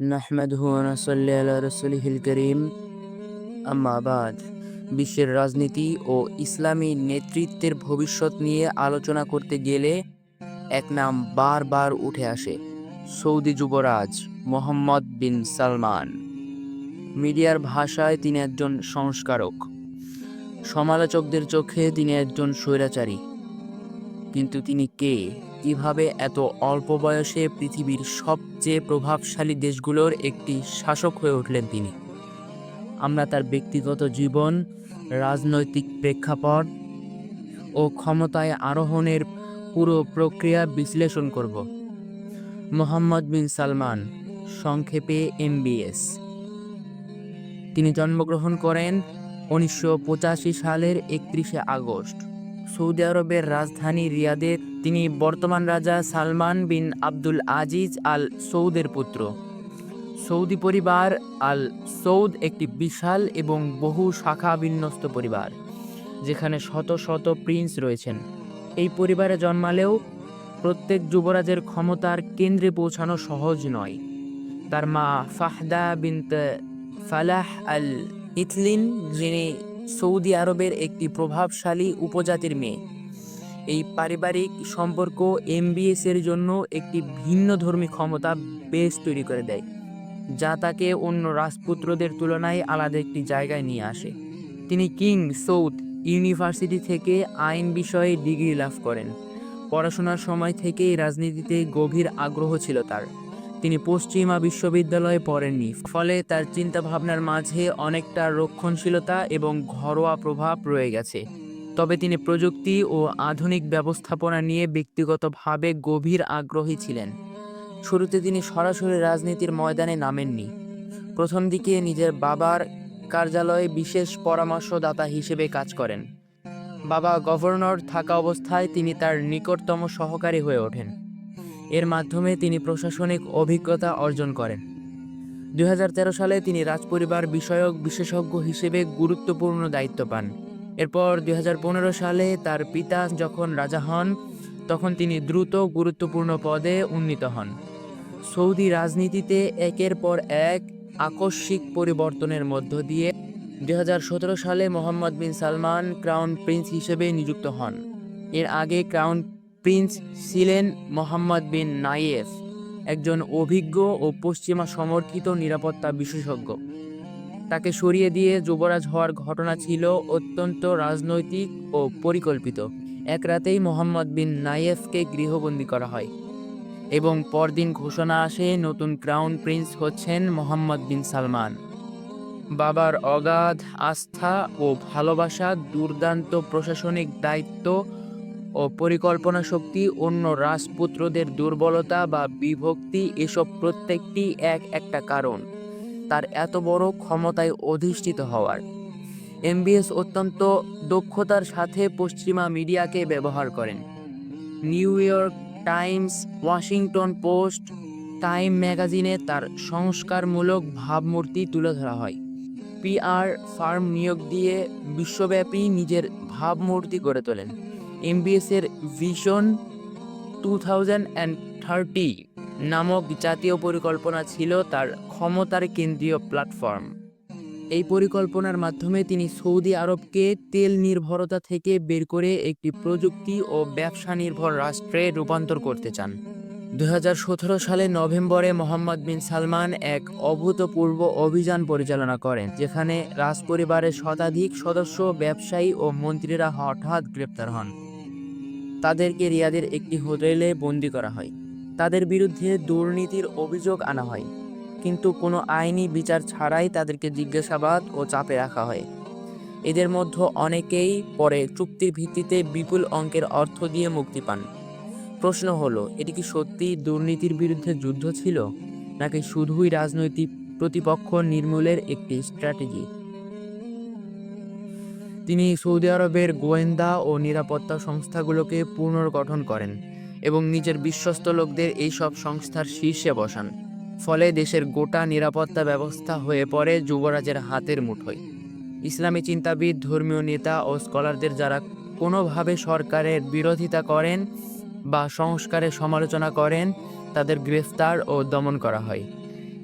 নাহমাদহু নাসাল্লি আলা কারীম। আম্মা বিশ্বের রাজনীতি ও ইসলামী নেতৃত্বের ভবিষ্যৎ নিয়ে আলোচনা করতে গেলে এক নাম বারবার উঠে আসে, সৌদি যুবরাজ মোহাম্মদ বিন সালমান। মিডিয়ার ভাষায় তিনি একজন সংস্কারক, সমালোচকদের চোখে তিনি একজন স্বৈরাচারী। কিন্তু তিনি কে? কীভাবে এত অল্প বয়সে পৃথিবীর সবচেয়ে প্রভাবশালী দেশগুলোর একটি শাসক হয়ে উঠলেন তিনি? আমরা তার ব্যক্তিগত জীবন, রাজনৈতিক প্রেক্ষাপট ও ক্ষমতায় আরোহণের পুরো প্রক্রিয়া বিশ্লেষণ করব। মোহাম্মদ বিন সালমান, সংক্ষেপে এমবিএস। তিনি জন্মগ্রহণ করেন উনিশশো পঁচাশি সালের একত্রিশে আগস্ট। সৌদি আরবের রাজধানী রিয়াদে তিনি বর্তমান রাজা সালমান বিন আব্দুল আজিজ আল সৌদের পুত্র। সৌদি পরিবার আল সৌদ একটি বিশাল এবং বহু শাখা বিন্যস্ত পরিবার, যেখানে শত শত প্রিন্স রয়েছেন। এই পরিবারে জন্মালেও প্রত্যেক যুবরাজের ক্ষমতার কেন্দ্রে পৌঁছানো সহজ নয়। তার মা ফাহদা বিনত ফালাহ আল ইথলিন যিনি সৌদি আরবের একটি প্রভাবশালী উপজাতির মেয়ে। এই পারিবারিক সম্পর্ক এমবিএস এর জন্য একটি ভিন্ন ধর্মী ক্ষমতা বেশ তৈরি করে দেয়, যা তাকে অন্য রাজপুত্রদের তুলনায় আলাদা একটি জায়গায় নিয়ে আসে। তিনি কিং সৌদ ইউনিভার্সিটি থেকে আইন বিষয়ে ডিগ্রি লাভ করেন। পড়াশোনার সময় থেকেই রাজনীতিতে গভীর আগ্রহ ছিল তার। তিনি পশ্চিমা বিশ্ববিদ্যালয়ে পড়েননি। ফলে তার চিন্তাভাবনার মাঝে অনেকটা রক্ষণশীলতা এবং ঘরোয়া প্রভাব রয়ে গেছে। তবে তিনি প্রযুক্তি ও আধুনিক ব্যবস্থাপনা নিয়ে ব্যক্তিগতভাবে গভীর আগ্রহী ছিলেন। শুরুতে তিনি সরাসরি রাজনীতির ময়দানে নামেননি। প্রথম দিকে নিজের বাবার কার্যালয়ে বিশেষ পরামর্শদাতা হিসেবে কাজ করেন। বাবা গভর্নর থাকা অবস্থায় তিনি তার নিকটতম সহকারী হয়ে ওঠেন। এর মাধ্যমে তিনি প্রশাসনিক অভিজ্ঞতা অর্জন করেন। দু হাজার তেরো সালে তিনি রাজপরিবার বিষয়ক বিশেষজ্ঞ হিসেবে গুরুত্বপূর্ণ দায়িত্ব পান। এরপর দুই হাজার পনেরো সালে তার পিতা যখন রাজা হন, তখন তিনি দ্রুত গুরুত্বপূর্ণ পদে উন্নীত হন। সৌদি রাজনীতিতে একের পর এক আকস্মিক পরিবর্তনের মধ্য দিয়ে দু হাজার সতেরো সালে Mohammed bin Salman crown prince হিসেবে নিযুক্ত হন। এর আগে ক্রাউন প্রিন্স ছিলেন মোহাম্মদ বিন নাইয়েফ একজন অভিজ্ঞ ও পশ্চিমা সমর্থিত নিরাপত্তা বিশেষজ্ঞ। তাকে সরিয়ে দিয়ে যুবরাজ হওয়ার ঘটনা ছিল অত্যন্ত রাজনৈতিক ও পরিকল্পিত। এক রাতেই মোহাম্মদ বিন নাইয়েফকে গৃহবন্দী করা হয় এবং পরদিন ঘোষণা আসে নতুন ক্রাউন প্রিন্স হচ্ছেন মোহাম্মদ বিন সালমান। বাবার অগাধ আস্থা ও ভালোবাসা দুর্দান্ত প্রশাসনিক দায়িত্ব ও পরিকল্পনা শক্তি অন্য রাজপুত্রদের দুর্বলতা বা বিভক্তি এসব প্রত্যেকটি এক একটা কারণ। তার এত বড় ক্ষমতায় অধিষ্ঠিত হওয়ার। এমবিএস অত্যন্ত দক্ষতার সাথে পশ্চিমা মিডিয়াকে ব্যবহার করেন। New York Times, Washington Post, Time ম্যাগাজিনে তার সংস্কারমূলক ভাবমূর্তি তুলে ধরা হয়। পিআর ফার্ম নিয়োগ দিয়ে বিশ্বব্যাপী নিজের ভাবমূর্তি গড়ে তোলেন। এমবিএস এর vision two thousand and thirty নামক জাতীয় পরিকল্পনা ছিল তার ক্ষমতার কেন্দ্রীয় প্ল্যাটফর্ম এই পরিকল্পনার মাধ্যমে তিনি সৌদি আরবকে তেল নির্ভরতা থেকে বের করে একটি প্রযুক্তি ও ব্যবসা নির্ভর রাষ্ট্রে রূপান্তর করতে চান। দু হাজার সতেরো সালে নভেম্বরে মোহাম্মদ বিন সালমান এক অভূতপূর্ব অভিযান পরিচালনা করেন, যেখানে রাজপরিবারের শতাধিক সদস্য, ব্যবসায়ী ও মন্ত্রীরা হঠাৎ গ্রেপ্তার হন। তাদেরকে রিয়াদের একটি হোটেলে বন্দি করা হয়। তাদের বিরুদ্ধে দুর্নীতির অভিযোগ আনা হয়। কিন্তু কোনো আইনি বিচার ছাড়াই তাদেরকে জিজ্ঞাসাবাদ ও চাপে রাখা হয়। এদের মধ্যে অনেকেই পরে চুক্তির ভিত্তিতে বিপুল অঙ্কের অর্থ দিয়ে মুক্তি পান। প্রশ্ন হলো, এটি কি সত্যি দুর্নীতির বিরুদ্ধে যুদ্ধ ছিল? নাকি শুধুই রাজনৈতিক প্রতিপক্ষ নির্মূলের একটি স্ট্র্যাটেজি? তিনি সৌদি আরবের গোয়েন্দা ও নিরাপত্তা সংস্থাগুলোকে পুনর্গঠন করেন এবং নিজের বিশ্বস্ত লোকদের এই সব সংস্থার শীর্ষে বসান, ফলে দেশের গোটা নিরাপত্তা ব্যবস্থা হয়ে পড়ে যুবরাজের হাতের মুঠোয়। ইসলামী চিন্তাবিদ, ধর্মীয় নেতা ও স্কলারদের যারা কোনোভাবে সরকারের বিরোধিতা করেন বা সংস্কারের সমালোচনা করেন, তাদের গ্রেফতার ও দমন করা হয়।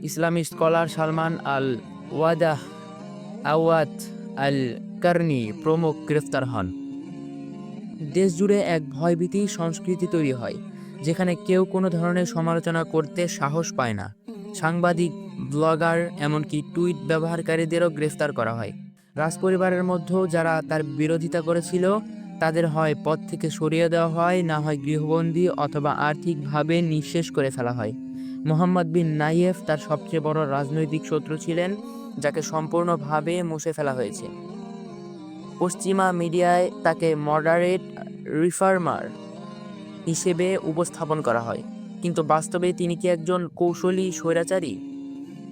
ইসলামী scholar Salman al Odah Awad al Qarni প্রমুখ গ্রেফতার হন। দেশজুড়ে এক ভয়ভীতি সংস্কৃতি তৈরি হয়, যেখানে কেউ কোনো ধরনের সমালোচনা করতে সাহস পায় না। সাংবাদিক, ব্লগার, এমনকি টুইট ব্যবহারকারীদেরও গ্রেফতার করা হয়। রাজপরিবারের মধ্যেও যারা তার বিরোধিতা করেছিল, তাদের হয় পদ থেকে সরিয়ে দেওয়া হয়, না হয় গৃহবন্দী অথবা আর্থিকভাবে নিঃশেষ করে ফেলা হয়। মোহাম্মদ বিন নাইয়েফ তার সবচেয়ে বড় রাজনৈতিক শত্রু ছিলেন, যাকে সম্পূর্ণভাবে মুছে ফেলা হয়েছে। পশ্চিমা মিডিয়ায় তাকে মডারেট রিফার্মার হিসেবে উপস্থাপন করা হয়। কিন্তু বাস্তবে তিনি কি একজন কৌশলী স্বৈরাচারী?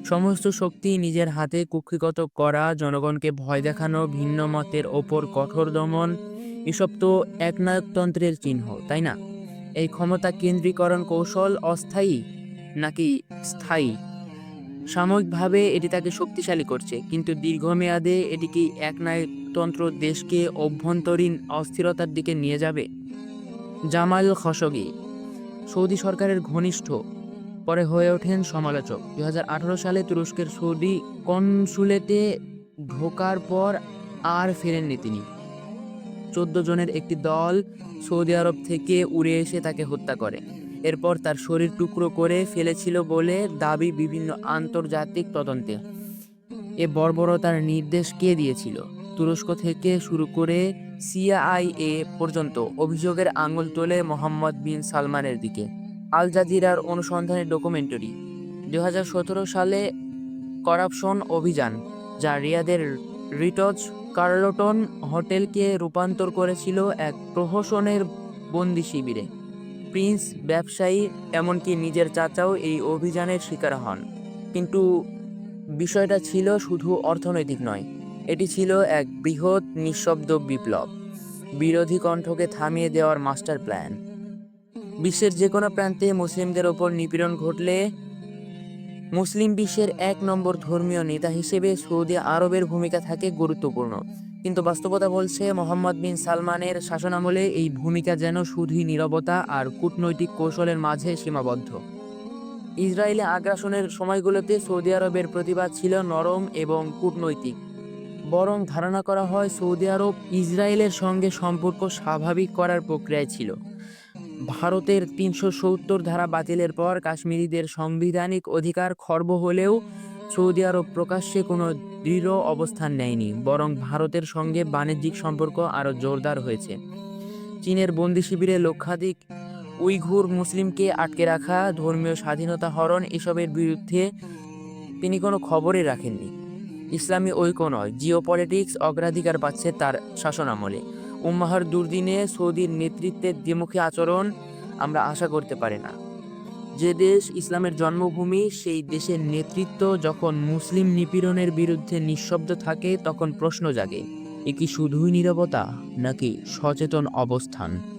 সমস্ত শক্তি নিজের হাতে কুক্ষিগত করা, জনগণকে ভয় দেখানো, ভিন্ন মতের ওপর কঠোর দমন, এসব তো একনায়কতন্ত্রের চিহ্ন, তাই না? এই ক্ষমতা কেন্দ্রীকরণ কৌশল অস্থায়ী নাকি স্থায়ী? সাময়িকভাবে এটি তাকে শক্তিশালী করছে, কিন্তু দীর্ঘমেয়াদে এটি কি একনায়কতন্ত্র দেশকে অভ্যন্তরীণ অস্থিরতার দিকে নিয়ে যাবে? জামাল খশগি সৌদি সরকারের ঘনিষ্ঠ, পরে হয়ে ওঠেন সমালোচক। দু হাজার আঠারো সালে তুরস্কের সৌদি কনসুলেটে ঢোকার পর আর ফেরেননি তিনি। চোদ্দ জনের একটি দল সৌদি আরব থেকে উড়ে এসে তাকে হত্যা করে। এরপর তার শরীর টুকরো করে ফেলেছিল বলে দাবি বিভিন্ন আন্তর্জাতিক তদন্তে। এ বর্বরতার নির্দেশ কে দিয়েছিল? তুরস্ক থেকে শুরু করে সিআইএ পর্যন্ত অভিযোগের আঙুল তোলে মোহাম্মদ বিন সালমানের দিকে। আল জাজিরার অনুসন্ধানের ডকুমেন্টারি দু হাজার সতেরো সালে করাপশন অভিযান, যা রিয়াদের রিটজ কার্লটন হোটেলকে রূপান্তর করেছিল এক প্রহসনের বন্দি শিবিরে। প্রিন্স, ব্যবসায়ী, এমনকি নিজের চাচাও এই অভিযানের শিকার হন। কিন্তু বিষয়টা ছিল শুধু অর্থনৈতিক নয়, এটি ছিল এক বৃহৎ নিঃশব্দ বিপ্লব, বিরোধী কণ্ঠকে থামিয়ে দেওয়ার মাস্টার প্ল্যান। বিশ্বের যে কোনো প্রান্তে মুসলিমদের ওপর নিপীড়ন ঘটলে মুসলিম বিশ্বের এক নম্বর ধর্মীয় নেতা হিসেবে সৌদি আরবের ভূমিকা থাকে গুরুত্বপূর্ণ। কিন্তু বাস্তবতা বলছে মোহাম্মদ বিন সালমানের শাসনামলে এই ভূমিকা যেন শুধুই নীরবতা আর কূটনৈতিক কৌশলের মাঝে সীমাবদ্ধ। ইসরায়েলে আগ্রাসনের সময়গুলোতে সৌদি আরবের প্রতিবাদ ছিল নরম এবং কূটনৈতিক। বরং ধারণা করা হয় সৌদি আরব ইসরায়েলের সঙ্গে সম্পর্ক স্বাভাবিক করার প্রক্রিয়ায় ছিল। ভারতের তিনশো সত্তর ধারা বাতিলের পর কাশ্মীরিদের সাংবিধানিক অধিকার খর্ব হলেও সৌদি আরব প্রকাশ্যে কোনো দৃঢ় অবস্থান নেয়নি, বরং ভারতের সঙ্গে বাণিজ্যিক সম্পর্ক আরও জোরদার হয়েছে। চীনের বন্দি শিবিরে লক্ষাধিক উইঘুর মুসলিমকে আটকে রাখা, ধর্মীয় স্বাধীনতা হরণ এসবের বিরুদ্ধে তিনি কোনো খবরই রাখেননি। ইসলামী ঐক্য নয় জিও পলিটিক্স অগ্রাধিকার পাচ্ছে তার শাসনামলে। উম্মাহার দুর্দিনে সৌদির নেতৃত্বের দ্বিমুখী আচরণ আমরা আশা করতে পারি না। যে দেশ ইসলামের জন্মভূমি, সেই দেশের নেতৃত্ব যখন মুসলিম নিপীড়নের বিরুদ্ধে নিঃশব্দ থাকে, তখন প্রশ্ন জাগে, এ কি শুধুই নিরবতা নাকি সচেতন অবস্থান?